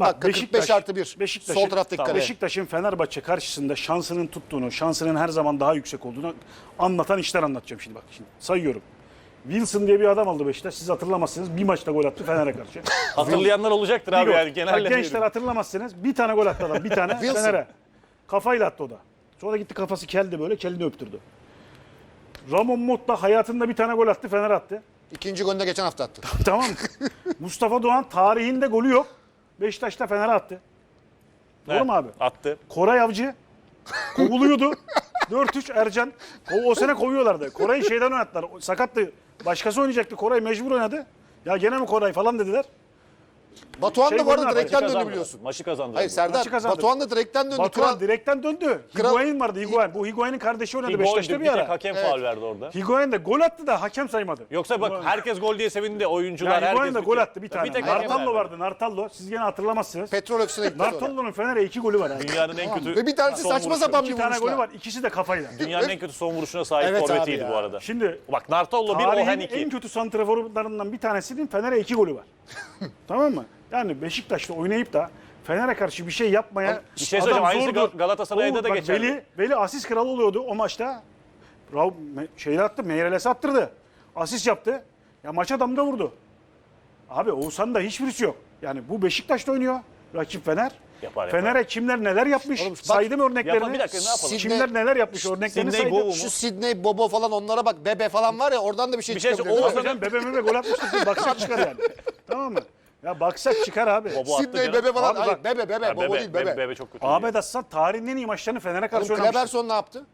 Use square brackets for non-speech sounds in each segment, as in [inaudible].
dakika 45 artı 1. Beşiktaş'ın, Sol taraftaki tamam. kale. Beşiktaş'ın Fenerbahçe karşısında şansının tuttuğunu, şansının her zaman daha yüksek olduğunu anlatan işler anlatacağım şimdi bak şimdi. Sayıyorum. Wilson diye bir adam aldı Beşiktaş. Siz hatırlamazsınız. Bir maçta gol attı Fener'e karşı. [laughs] Hatırlayanlar olacaktır Bir abi gol. yani Bak genelde. gençler hatırlamazsınız. Bir tane gol attı adam. Bir tane [laughs] Wilson. Fener'e. Kafayla attı o da. Sonra gitti kafası keldi böyle. Kelini öptürdü. Ramon Motta hayatında bir tane gol attı. Fener'e attı. İkinci golünü de geçen hafta attı. tamam mı? [laughs] Mustafa Doğan tarihinde golü yok. Beşiktaş'ta Fener'e attı. Doğru mu abi? Attı. Koray Avcı kovuluyordu. [laughs] 4-3 Ercan. Ko- O sene kovuyorlardı. Koray'ı şeyden oynattılar. O Sakattı. Başkası oynayacaktı. Koray mecbur oynadı. Ya gene mi Koray falan dediler. Batuhan Şey da bu arada direkten döndü biliyorsun. Maçı kazandı. Hayır Serdar, kazandı. Batuhan da direkten döndü. Batuhan Kral- direkten döndü. Kral- Higuain vardı Higuain. Bu Higuain'in kardeşi oynadı Bir Beşiktaş'ta bir ara. hakem Evet. faul verdi orada. Higuain de gol attı da hakem saymadı. Yoksa bak herkes gol diye sevindi oyuncular. Ya Higuain herkes de gol attı bir tane. Bir tek Nartallo vardı. Nartallo. Siz gene hatırlamazsınız. Petrol öksüne gitti. Nartallo'nun Fener'e iki golü var. abi. Dünyanın en kötü Ve bir tanesi saçma sapan bir İki tane vuruşla. golü var. İkisi de kafayla. Dünyanın en kötü son vuruşuna sahip forvetiydi bu arada. Şimdi Bak Nartallo bir Tarihin Ohen en iki. kötü santraforlarından bir tanesinin Fener'e iki golü var. [laughs] tamam mı? Yani Beşiktaş'ta oynayıp da Fener'e karşı bir şey yapmaya Bir şey söyleyeceğim, aynısı. Gal- Galatasaray'da da geçerli. Veli, Veli asist kralı oluyordu o maçta. Rav, me, şeyle attı, Meyreles'e attırdı. Asist yaptı. Ya maça damga vurdu. Abi Oğuzhan'da hiçbirisi yok. Yani bu Beşiktaş'ta oynuyor. Rakip Fener. Yapar, yapar. Fener'e kimler neler yapmış? Oğlum, bak- Saydım örneklerini. Yapar, bir dakika, ne yapalım? Kimler neler yapmış örneklerini Sidney saydım. Bobo mu? Şu Sidney, Bobo falan onlara bak. Bebe falan var ya oradan da bir şey Bir şey çıkabilir. söyle- bebe mebe gol atmıştır. Baksak çıkar yani. [laughs] tamam mı? Ya baksak çıkar abi. Bobo attı Sidney, canım. Bebe falan. Abi Hayır, bak- Bebe, Bebe. Ha, Bobo değil, Bebe. Bebe çok kötü. Ahmet Aslan tarihin en iyi maçlarını Fener'e karşı Oğlum oynamış. Kleberson ne yaptı?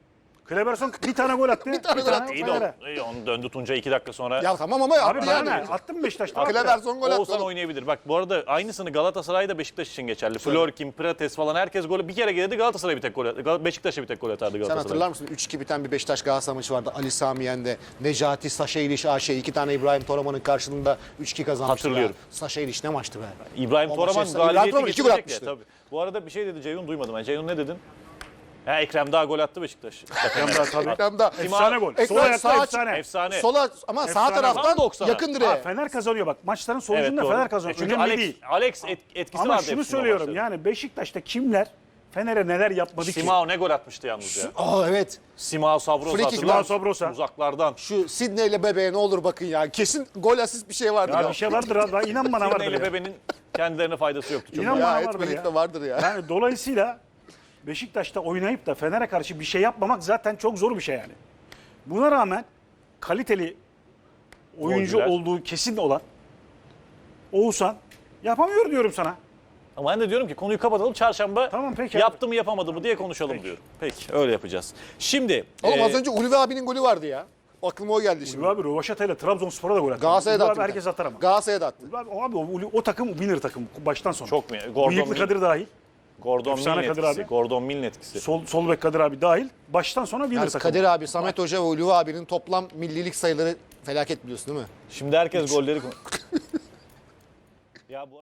Kleberson bir tane gol attı. [laughs] bir tane gol attı. İyi de Fener'e. o- iyi, onu döndü Tunca iki dakika sonra. Ya tamam ama Abi yaptı bana yani. ne? Attın mı Beşiktaş'ta? Attı. Kleberson gol attı. Oğuzhan oğlum. oynayabilir. Bak bu arada aynısını Galatasaray'da Beşiktaş için geçerli. Florkin, Prates falan herkes gol bir kere geldi Galatasaray bir tek gol Gal- Beşiktaş'a bir tek gol atardı Sen Galatasaray. hatırlar mısın? 3-2 biten bir Beşiktaş Galatasaray maçı vardı. Ali Sami Yen'de, Necati, Saşa İliş, Ayşe. iki tane İbrahim Toraman'ın karşılığında 3-2 kazanmıştı. Hatırlıyorum. Saşa İliş ne maçtı be? İbrahim O Toraman İbrahim galibiyeti Toraman iki gol getirecek ya atmıştı. tabii. Bu arada bir şey dedi Ceyhun duymadım ben. Ceyhun ne dedin? Ha Ekrem daha gol attı Beşiktaş. Ekrem daha tabii. Ekrem'de. Efsane gol. Ekrem Sol ayakta sağ- efsane. Efsane. Sola ama sağ Efsane. taraftan Tam 90'a. yakın Ha, direğe. Fener kazanıyor bak. Maçların Evet, sonucunda doğru. Fener kazanıyor. E çünkü Önemli Alex, değil. Alex et- etkisi Ama vardı şunu hepsinin o söylüyorum yani Beşiktaş'ta kimler Fener'e neler yapmadı ki? Simao ne gol atmıştı yalnız ya. Aa evet. Simao Sabrosa hatırlar? Sabrosa. Uzaklardan. Şu Sidney ile bebeğe ne olur bakın ya. Kesin gol asist bir şey vardır ya. Ya bir şey vardır abi. İnan bana vardır Sidney ile ya. Bebe'nin kendilerine faydası yoktu. Çok İnan Ya bana vardır ya. de vardır ya. Yani dolayısıyla Beşiktaş'ta oynayıp da Fener'e karşı bir şey yapmamak zaten çok zor bir şey yani. Buna rağmen kaliteli oyuncu Golcüler. olduğu kesin olan Oğuzhan yapamıyor diyorum sana. Ama ben de diyorum ki konuyu kapatalım çarşamba Tamam, peki yaptı mı yapamadı mı diye konuşalım diyorum. Peki öyle yapacağız. Şimdi Oğlum e, az önce Ulvi abinin golü vardı ya. Aklıma o geldi şimdi. Ulvi abi Rovaşata ile Trabzonspor'a da gol attı. Galatasaray'a da Ulvi attı. abi bir herkes tane. atar ama. Galatasaray'a da attı. Ulvi abi, o, abi, o, o takım winner takım baştan sona. çok mu? Gordon, Bıyıklı Kadir dahil. Gordon Efsane Milne Kadir etkisi. abi. Gordon Milne etkisi. Sol, sol bek Kadir abi dahil. Baştan sona winner Yani takım. Kadir abi, Samet Hoca ve Ulvi abinin toplam millilik sayıları felaket biliyorsun değil mi? Şimdi herkes golleri... [laughs] ya bu